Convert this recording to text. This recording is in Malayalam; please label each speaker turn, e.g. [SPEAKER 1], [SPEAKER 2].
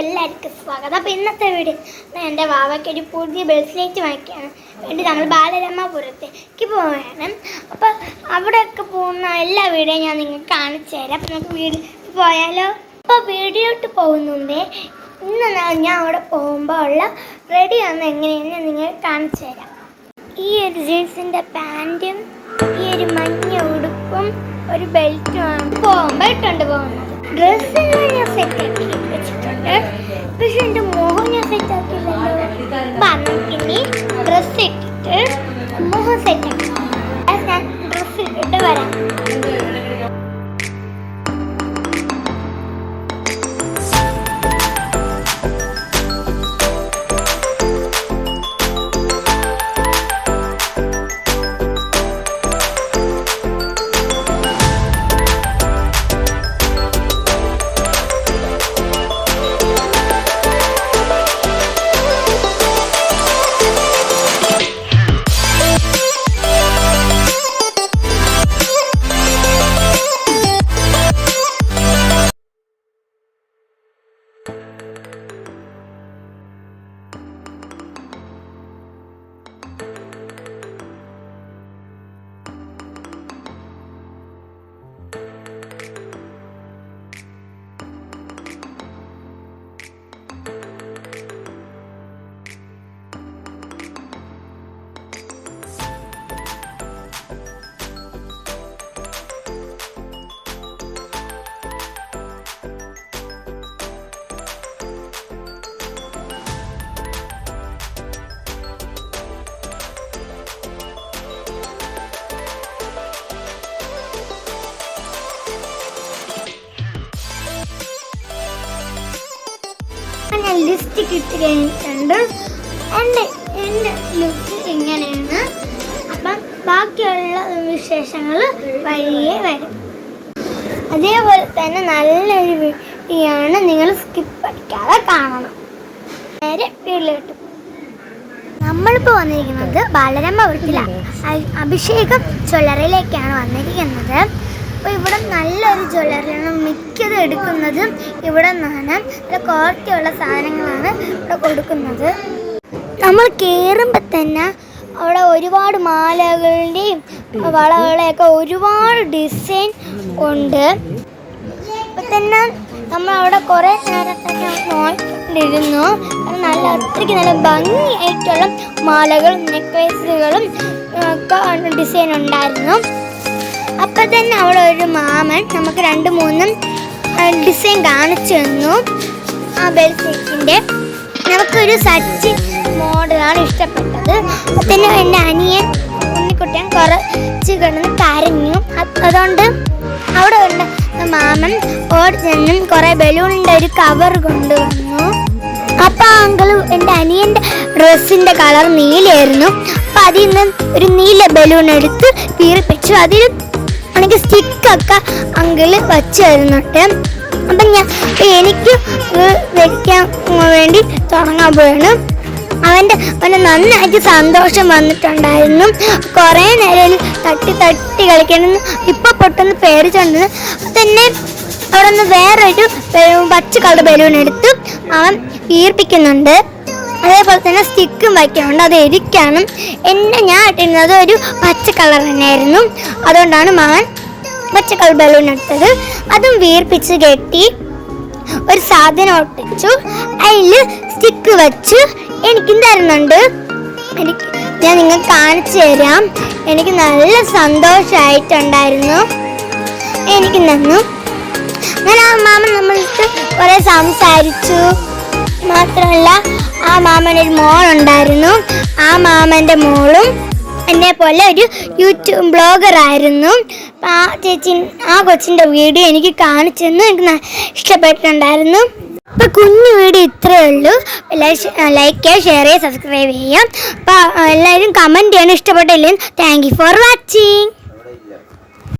[SPEAKER 1] എല്ലാവർക്കും സ്വാഗതം. അപ്പോൾ ഇന്നത്തെ വീഡിയോ എന്റെ വാവയ്ക്ക് ഒരു പുതിയ ബെൽസിലേറ്റ് വാങ്ങിക്കുകയാണ് വേണ്ടി ഞങ്ങൾ ബാലരമാപുരത്തേക്ക് പോവുകയാണ്. അപ്പോൾ അവിടെയൊക്കെ പോകുന്ന എല്ലാ വീഡിയോയും ഞാൻ നിങ്ങൾക്ക് കാണിച്ചു തരാം. അപ്പോൾ നമുക്ക് വീഡിയോ പോയാലോ? അപ്പോൾ വീഡിയോട്ട് പോകുന്നുമ്പേ ഇന്ന് ഞാൻ അവിടെ പോകുമ്പോൾ ഉള്ള റെഡി എങ്ങനെയെന്ന് ഞാൻ നിങ്ങൾക്ക് കാണിച്ചു തരാം. ഈ ഒരു ജീൻസിന്റെ പാന്റും ഈ ഒരു മഞ്ഞ ഉടുപ്പും ഒരു ബെൽറ്റുമാണ് പോകുമ്പോൾ ഇട്ടുകൊണ്ട് പോകുന്നത് ഡ്രസ്സെല്ലാം ഞാൻ സെറ്റ് ആക്കി വെച്ചിട്ടുണ്ട്. പക്ഷെ എന്റെ മോഹം ഞാൻ സെറ്റ് ആക്കിയില്ലല്ലോ അപ്പം നമുക്കിനി ഡ്രസ്സ് ഇട്ടിട്ട് മോഹം സെറ്റ് ആക്കി. ഞാൻ ലിസ്റ്റ് ഇട്ട് കഴിഞ്ഞിട്ടുണ്ട് എന്റെ എന്റെ ലുക്ക് ഇങ്ങനെയാണ്. അപ്പം ബാക്കിയുള്ള വിശേഷങ്ങൾ വഴിയേ വരും. അതേപോലെ തന്നെ നല്ലൊരു വീഡിയോയാണ് നിങ്ങൾ സ്കിപ്പ് അടിക്കാതെ കാണണം. നേരെ വീട്ടിലോട്ട്. നമ്മളിപ്പോൾ വന്നിരിക്കുന്നത് ബാലരമ്മ വീട്ടിലാണ്. അഭിഷേകം ചൊല്ലറയിലേക്കാണ് വന്നിരിക്കുന്നത്. അപ്പോൾ ഇവിടെ നല്ലൊരു ജ്വല്ലറിയാണ് മിക്കതും എടുക്കുന്നതും ഇവിടെ നിന്നാണ്. നല്ല ക്വാളിറ്റിയുള്ള സാധനങ്ങളാണ് ഇവിടെ കൊടുക്കുന്നത്. നമ്മൾ കയറുമ്പോൾ തന്നെ അവിടെ ഒരുപാട് മാലകളുടെയും വളകളെയൊക്കെ ഒരുപാട് ഡിസൈൻ ഉണ്ട്. ഇപ്പം തന്നെ നമ്മൾ അവിടെ കുറേ നേരം തന്നെ നല്ല അത്രയ്ക്ക് നല്ല ഭംഗിയായിട്ടുള്ള മാലകളും നെക്ലേസുകളും ഒക്കെ ഡിസൈൻ ഉണ്ടായിരുന്നു. അപ്പം തന്നെ അവിടെ ഒരു മാമൻ നമുക്ക് രണ്ട് മൂന്നും ഡിസൈൻ കാണിച്ചു തന്നു. ആ ബെൽസെറ്റിന്റെ നമുക്കൊരു സച്ചി മോഡലാണ് ഇഷ്ടപ്പെട്ടത്. പിന്നെ എന്റെ അനിയൻ ഉണ്ണിക്കുട്ടൻ കുറച്ച് കിടന്ന് കരഞ്ഞു. അതുകൊണ്ട് അവിടെ ഉണ്ട് മാമൻ ഓടി ചെന്നും കുറേ ബലൂണിന്റെ ഒരു കവർ കൊണ്ടുവന്നു. അപ്പൊ ആ അങ്കിൾ എന്റെ അനിയന്റെ ഡ്രസ്സിന്റെ കളർ നീലയായിരുന്നു. അപ്പൊ അതിൽ നിന്ന് ഒരു നീല ബലൂൺ എടുത്ത് വീർപ്പിച്ചു അതിൽ എനിക്ക് സ്റ്റിക്കൊക്കെ അങ്കിൾ വച്ച് തരുന്നുണ്ട്. അപ്പം ഞാൻ എനിക്ക് വെക്കാൻ വേണ്ടി തുടങ്ങാൻ പോയാണ് അവന്റെ അവന് നന്നായിട്ട് സന്തോഷം വന്നിട്ടുണ്ടായിരുന്നു. കുറേ നേരം തട്ടി തട്ടി കളിക്കണം. ഇപ്പോൾ പൊട്ടെന്ന് പേടിച്ചുണ്ടെന്ന് തന്നെ അവിടെ നിന്ന് വേറൊരു പച്ച കളർ ബലൂൺ എടുത്തു അവൻ ഈർപ്പിക്കുന്നുണ്ട്. അതേപോലെ തന്നെ സ്റ്റിക്കും വയ്ക്കാറുണ്ട്. അത് എരിക്കാനും. എന്നെ ഞാൻ ഇട്ടിരുന്നത് ഒരു പച്ച കളർ തന്നെയായിരുന്നു. അതുകൊണ്ടാണ് മാൻ പച്ച കളർ ബലൂൺ എടുത്തത്. അതും വീർപ്പിച്ച് കെട്ടി ഒരു സാധനം ഒട്ടിച്ചു. അതിൽ സ്റ്റിക്ക് വെച്ച്. എനിക്കും തരുന്നുണ്ട്. എനിക്ക് ഞാൻ നിങ്ങൾക്ക് കാണിച്ചു തരാം. എനിക്ക് നല്ല സന്തോഷമായിട്ടുണ്ടായിരുന്നു എനിക്ക് നിന്നു ഞാൻ ആ മാമൻ നമ്മൾക്ക് കുറേ സംസാരിച്ചു. മാത്രമല്ല ആ മാമനൊരു മോളുണ്ടായിരുന്നു. ആ മാമന്റെ മോളും എന്നെ പോലെ ഒരു യൂട്യൂബ് ബ്ലോഗർ ആയിരുന്നു ആ ചേച്ചി ആ കൊച്ചിന്റെ വീഡിയോ എനിക്ക് കാണിച്ചെന്ന് എനിക്ക് ഇഷ്ടപ്പെട്ടിട്ടുണ്ടായിരുന്നു. അപ്പോൾ കുഞ്ഞു വീഡിയോ ഇത്രയേ ഉള്ളൂ. എല്ലാവരും ലൈക്ക് ചെയ്യുക ഷെയർ ചെയ്യുക സബ്സ്ക്രൈബ് ചെയ്യുക. അപ്പോൾ എല്ലാവരും കമന്റ് ചെയ്യണം. ഇഷ്ടപ്പെട്ടില്ലെങ്കിൽ താങ്ക് യു ഫോർ വാച്ചിങ്